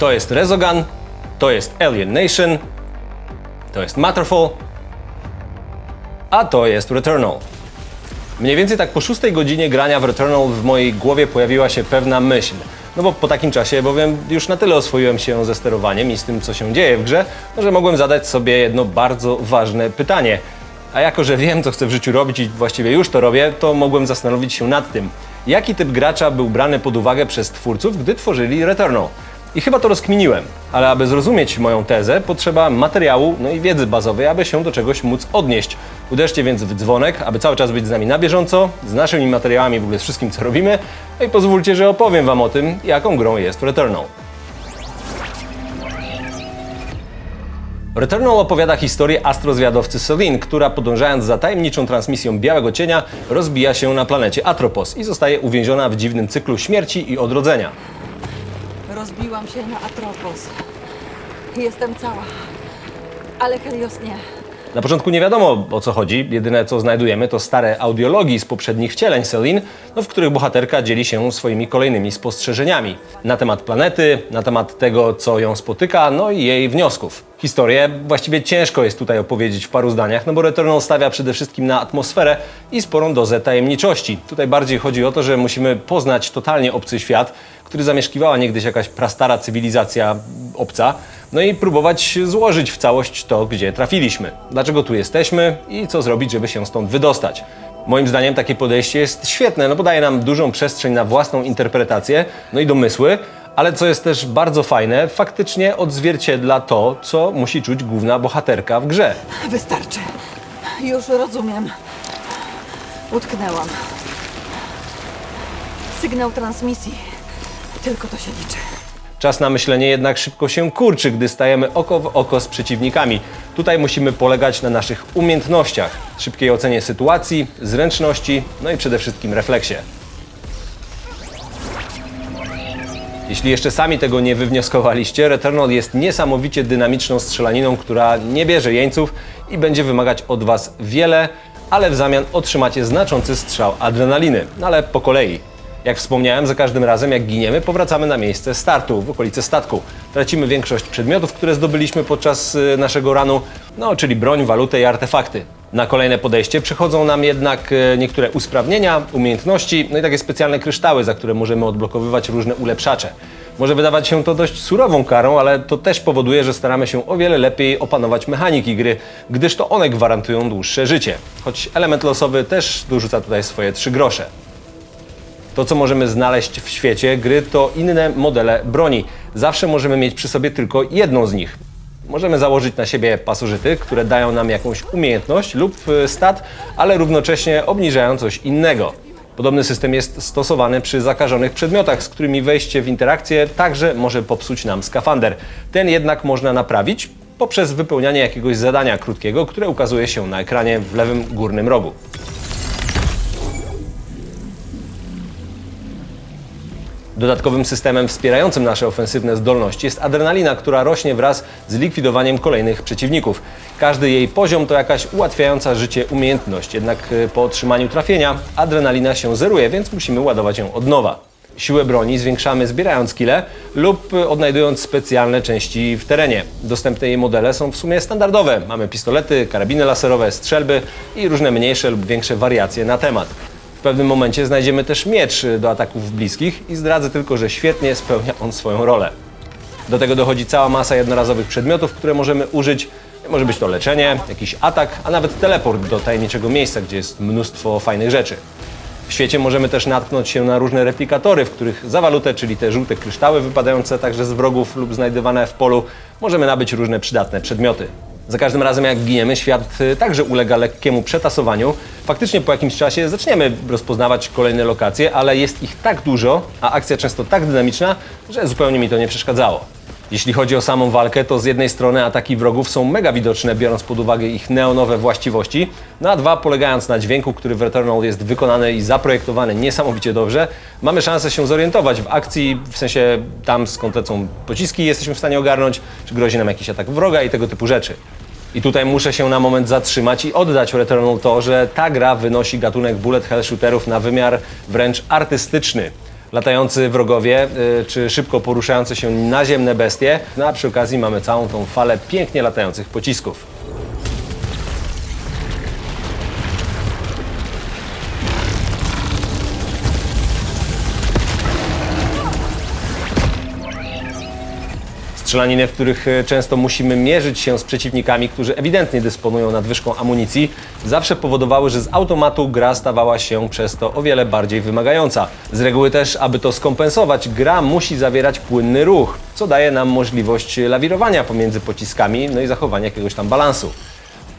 To jest Rezogun, to jest Alien Nation, to jest Matterfall, a to jest Returnal. Mniej więcej tak po szóstej godzinie grania w Returnal w mojej głowie pojawiła się pewna myśl. No bo po takim czasie, bowiem już na tyle oswoiłem się ze sterowaniem i z tym, co się dzieje w grze, no, że mogłem zadać sobie jedno bardzo ważne pytanie. A jako, że wiem, co chcę w życiu robić i właściwie już to robię, to mogłem zastanowić się nad tym, jaki typ gracza był brany pod uwagę przez twórców, gdy tworzyli Returnal. I chyba to rozkminiłem, ale aby zrozumieć moją tezę, potrzeba materiału, no i wiedzy bazowej, aby się do czegoś móc odnieść. Uderzcie więc w dzwonek, aby cały czas być z nami na bieżąco, z naszymi materiałami, w ogóle z wszystkim, co robimy. No i pozwólcie, że opowiem Wam o tym, jaką grą jest Returnal. Returnal opowiada historię astrozwiadowcy Selene, która podążając za tajemniczą transmisją Białego Cienia rozbija się na planecie Atropos i zostaje uwięziona w dziwnym cyklu śmierci i odrodzenia. Rozbiłam się na Atropos. Jestem cała. Ale Helios nie. Na początku nie wiadomo o co chodzi, jedyne co znajdujemy to stare audiologii z poprzednich wcieleń Celine, no, w których bohaterka dzieli się swoimi kolejnymi spostrzeżeniami na temat planety, na temat tego co ją spotyka, no i jej wniosków. Historię właściwie ciężko jest tutaj opowiedzieć w paru zdaniach, no bo Returnal stawia przede wszystkim na atmosferę i sporą dozę tajemniczości. Tutaj bardziej chodzi o to, że musimy poznać totalnie obcy świat, który zamieszkiwała niegdyś jakaś prastara cywilizacja obca, no i próbować złożyć w całość to, gdzie trafiliśmy. Dlaczego tu jesteśmy i co zrobić, żeby się stąd wydostać. Moim zdaniem takie podejście jest świetne, no bo daje nam dużą przestrzeń na własną interpretację, no i domysły, ale co jest też bardzo fajne, faktycznie odzwierciedla to, co musi czuć główna bohaterka w grze. Wystarczy. Już rozumiem. Utknęłam. Sygnał transmisji. Tylko to się liczy. Czas na myślenie jednak szybko się kurczy, gdy stajemy oko w oko z przeciwnikami. Tutaj musimy polegać na naszych umiejętnościach, szybkiej ocenie sytuacji, zręczności, no i przede wszystkim refleksie. Jeśli jeszcze sami tego nie wywnioskowaliście, Returnal jest niesamowicie dynamiczną strzelaniną, która nie bierze jeńców i będzie wymagać od Was wiele, ale w zamian otrzymacie znaczący strzał adrenaliny, no ale po kolei. Jak wspomniałem, za każdym razem jak giniemy, powracamy na miejsce startu, w okolice statku. Tracimy większość przedmiotów, które zdobyliśmy podczas y, naszego ranu, no czyli broń, walutę i artefakty. Na kolejne podejście przychodzą nam jednak y, niektóre usprawnienia, umiejętności, no i takie specjalne kryształy, za które możemy odblokowywać różne ulepszacze. Może wydawać się to dość surową karą, ale to też powoduje, że staramy się o wiele lepiej opanować mechaniki gry, gdyż to one gwarantują dłuższe życie. Choć element losowy też dorzuca tutaj swoje trzy grosze. To, co możemy znaleźć w świecie gry, to inne modele broni. Zawsze możemy mieć przy sobie tylko jedną z nich. Możemy założyć na siebie pasożyty, które dają nam jakąś umiejętność lub y, stat, ale równocześnie obniżają coś innego. Podobny system jest stosowany przy zakażonych przedmiotach, z którymi wejście w interakcję także może popsuć nam skafander. Ten jednak można naprawić poprzez wypełnianie jakiegoś zadania krótkiego, które ukazuje się na ekranie w lewym górnym rogu. Dodatkowym systemem wspierającym nasze ofensywne zdolności jest adrenalina, która rośnie wraz z likwidowaniem kolejnych przeciwników. Każdy jej poziom to jakaś ułatwiająca życie umiejętność, jednak y, po otrzymaniu trafienia adrenalina się zeruje, więc musimy ładować ją od nowa. Siłę broni zwiększamy zbierając kile lub y, odnajdując specjalne części w terenie. Dostępne jej modele są w sumie standardowe. Mamy pistolety, karabiny laserowe, strzelby i różne mniejsze lub większe wariacje na temat. W pewnym momencie znajdziemy też miecz y, do ataków bliskich i zdradzę tylko, że świetnie spełnia on swoją rolę. Do tego dochodzi cała masa jednorazowych przedmiotów, które możemy użyć. Może być to leczenie, jakiś atak, a nawet teleport do tajemniczego miejsca, gdzie jest mnóstwo fajnych rzeczy. W świecie możemy też natknąć się na różne replikatory, w których za walutę, czyli te żółte kryształy wypadające także z wrogów lub znajdywane w polu, możemy nabyć różne przydatne przedmioty. Za każdym razem jak giniemy, świat y, także ulega lekkiemu przetasowaniu. Faktycznie po jakimś czasie zaczniemy rozpoznawać kolejne lokacje, ale jest ich tak dużo, a akcja często tak dynamiczna, że zupełnie mi to nie przeszkadzało. Jeśli chodzi o samą walkę, to z jednej strony ataki wrogów są mega widoczne, biorąc pod uwagę ich neonowe właściwości, no a dwa, polegając na dźwięku, który w Returnal jest wykonany i zaprojektowany niesamowicie dobrze, mamy szansę się zorientować w akcji, w sensie tam skąd lecą pociski jesteśmy w stanie ogarnąć, czy grozi nam jakiś atak wroga i tego typu rzeczy. I tutaj muszę się na moment zatrzymać i oddać Returnal to, że ta gra wynosi gatunek bullet hell shooterów na wymiar wręcz artystyczny. Latający wrogowie, y, czy szybko poruszające się naziemne bestie. No a przy okazji mamy całą tą falę pięknie latających pocisków. Strzelaniny, w których e, często musimy mierzyć się z przeciwnikami, którzy ewidentnie dysponują nadwyżką amunicji, zawsze powodowały, że z automatu gra stawała się przez to o wiele bardziej wymagająca. Z reguły też, aby to skompensować, gra musi zawierać płynny ruch, co daje nam możliwość lawirowania pomiędzy pociskami, no i zachowania jakiegoś tam balansu.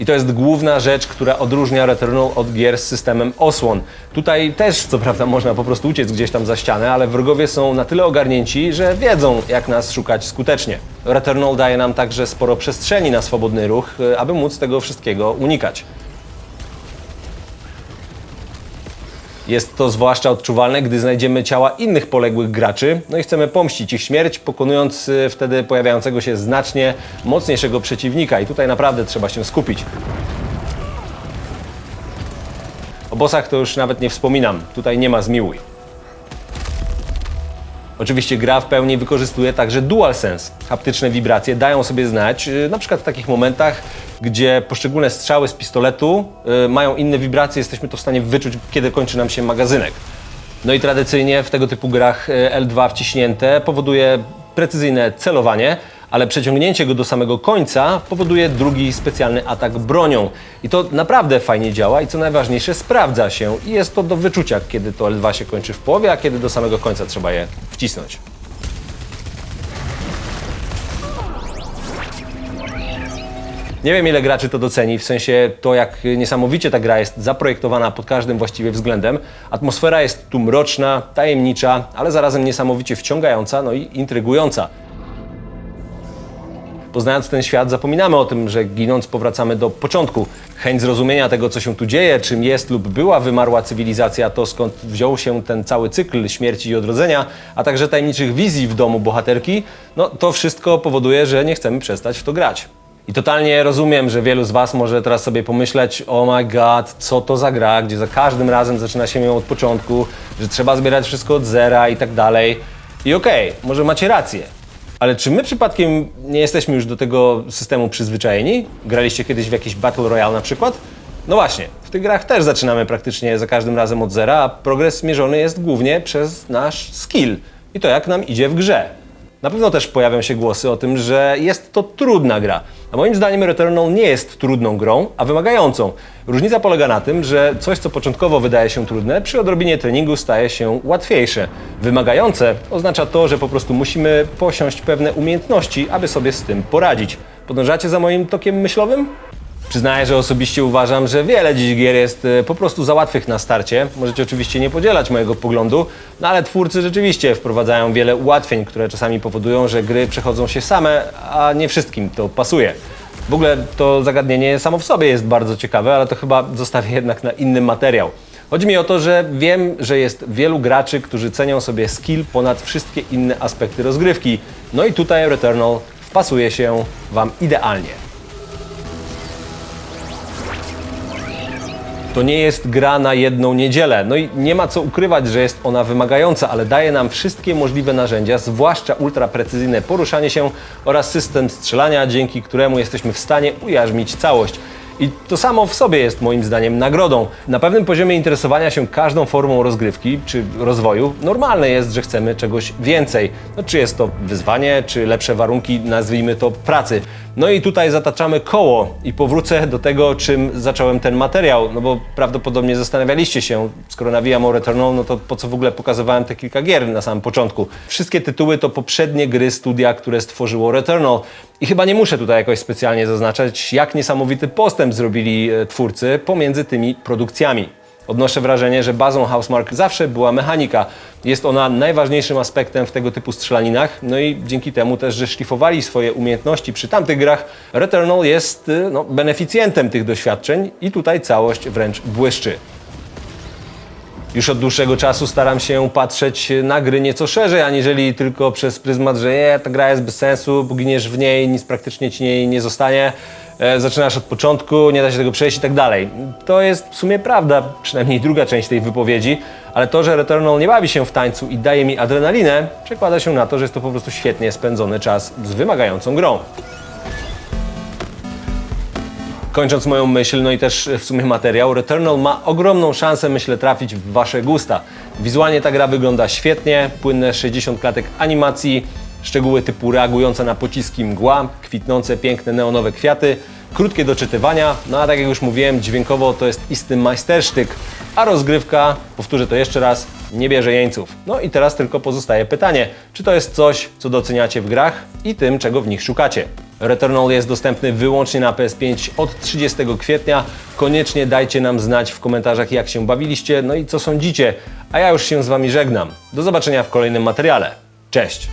I to jest główna rzecz, która odróżnia Returnal od gier z systemem osłon. Tutaj też, co prawda, można po prostu uciec gdzieś tam za ścianę, ale wrogowie są na tyle ogarnięci, że wiedzą, jak nas szukać skutecznie. Returnal daje nam także sporo przestrzeni na swobodny ruch, y, aby móc tego wszystkiego unikać. Jest to zwłaszcza odczuwalne, gdy znajdziemy ciała innych poległych graczy, no i chcemy pomścić ich śmierć, pokonując y, wtedy pojawiającego się znacznie mocniejszego przeciwnika. I tutaj naprawdę trzeba się skupić. O bossach to już nawet nie wspominam, tutaj nie ma zmiłuj. Oczywiście gra w pełni wykorzystuje także DualSense. Haptyczne wibracje dają sobie znać, yy, na przykład w takich momentach, gdzie poszczególne strzały z pistoletu yy, mają inne wibracje, jesteśmy to w stanie wyczuć, kiedy kończy nam się magazynek. No i tradycyjnie w tego typu grach yy, L2 wciśnięte powoduje precyzyjne celowanie, ale przeciągnięcie go do samego końca powoduje drugi specjalny atak bronią. I to naprawdę fajnie działa i co najważniejsze sprawdza się i jest to do wyczucia, kiedy to L2 się kończy w połowie, a kiedy do samego końca trzeba je wcisnąć. Nie wiem, ile graczy to doceni, w sensie to, jak niesamowicie ta gra jest zaprojektowana pod każdym właściwie względem. Atmosfera jest tu mroczna, tajemnicza, ale zarazem niesamowicie wciągająca, no i intrygująca. Poznając ten świat, zapominamy o tym, że ginąc powracamy do początku. Chęć zrozumienia tego, co się tu dzieje, czym jest lub była wymarła cywilizacja, to skąd wziął się ten cały cykl śmierci i odrodzenia, a także tajemniczych wizji w domu bohaterki, no to wszystko powoduje, że nie chcemy przestać w to grać. I totalnie rozumiem, że wielu z Was może teraz sobie pomyśleć, oh my god, co to za gra, gdzie za każdym razem zaczyna się ją od początku, że trzeba zbierać wszystko od zera i tak dalej. I okej, może macie rację. Ale czy my przypadkiem nie jesteśmy już do tego systemu przyzwyczajeni? Graliście kiedyś w jakiś Battle Royale na przykład? No właśnie, w tych grach też zaczynamy praktycznie za każdym razem od zera, a progres mierzony jest głównie przez nasz skill i to jak nam idzie w grze. Na pewno też pojawią się głosy o tym, że jest to trudna gra. A moim zdaniem Returnal nie jest trudną grą, a wymagającą. Różnica polega na tym, że coś, co początkowo wydaje się trudne, przy odrobinie treningu staje się łatwiejsze. Wymagające oznacza to, że po prostu musimy posiąść pewne umiejętności, aby sobie z tym poradzić. Podążacie za moim tokiem myślowym? Przyznaję, że osobiście uważam, że wiele dziś gier jest e, po prostu za łatwych na starcie. Możecie oczywiście nie podzielać mojego poglądu, no ale twórcy rzeczywiście wprowadzają wiele ułatwień, które czasami powodują, że gry przechodzą się same, a nie wszystkim to pasuje. W ogóle to zagadnienie samo w sobie jest bardzo ciekawe, ale to chyba zostawię jednak na inny materiał. Chodzi mi o to, że wiem, że jest wielu graczy, którzy cenią sobie skill ponad wszystkie inne aspekty rozgrywki. No i tutaj Returnal wpasuje się Wam idealnie. To nie jest gra na jedną niedzielę. No i nie ma co ukrywać, że jest ona wymagająca, ale daje nam wszystkie możliwe narzędzia, zwłaszcza ultraprecyzyjne poruszanie się oraz system strzelania, dzięki któremu jesteśmy w stanie ujarzmić całość. I to samo w sobie jest moim zdaniem nagrodą. Na pewnym poziomie interesowania się każdą formą rozgrywki czy rozwoju normalne jest, że chcemy czegoś więcej. No, czy jest to wyzwanie, czy lepsze warunki, nazwijmy to pracy. No i tutaj zataczamy koło i powrócę do tego, czym zacząłem ten materiał, no bo prawdopodobnie zastanawialiście się, skoro nawijam o Returnal, no to po co w ogóle pokazywałem te kilka gier na samym początku. Wszystkie tytuły to poprzednie gry studia, które stworzyło Returnal. I chyba nie muszę tutaj jakoś specjalnie zaznaczać, jak niesamowity postęp zrobili e, twórcy pomiędzy tymi produkcjami. Odnoszę wrażenie, że bazą Housemark zawsze była mechanika. Jest ona najważniejszym aspektem w tego typu strzelaninach, no i dzięki temu też, że szlifowali swoje umiejętności przy tamtych grach, Returnal jest y, no, beneficjentem tych doświadczeń i tutaj całość wręcz błyszczy. Już od dłuższego czasu staram się patrzeć na gry nieco szerzej, aniżeli tylko przez pryzmat, że je, ta gra jest bez sensu, poginiesz w niej, nic praktycznie ci niej nie zostanie, e, zaczynasz od początku, nie da się tego przejść i tak dalej. To jest w sumie prawda, przynajmniej druga część tej wypowiedzi, ale to, że Returnal nie bawi się w tańcu i daje mi adrenalinę, przekłada się na to, że jest to po prostu świetnie spędzony czas z wymagającą grą. Kończąc moją myśl, no i też w sumie materiał, Returnal ma ogromną szansę, myślę, trafić w Wasze gusta. Wizualnie ta gra wygląda świetnie, płynne 60 klatek animacji, szczegóły typu reagująca na pociski mgła, kwitnące piękne neonowe kwiaty, krótkie doczytywania, no a tak jak już mówiłem, dźwiękowo to jest istny majstersztyk, a rozgrywka, powtórzę to jeszcze raz, nie bierze jeńców. No i teraz tylko pozostaje pytanie, czy to jest coś, co doceniacie w grach i tym, czego w nich szukacie. Returnal jest dostępny wyłącznie na PS5 od 30 kwietnia. Koniecznie dajcie nam znać w komentarzach, jak się bawiliście, no i co sądzicie. A ja już się z Wami żegnam. Do zobaczenia w kolejnym materiale. Cześć!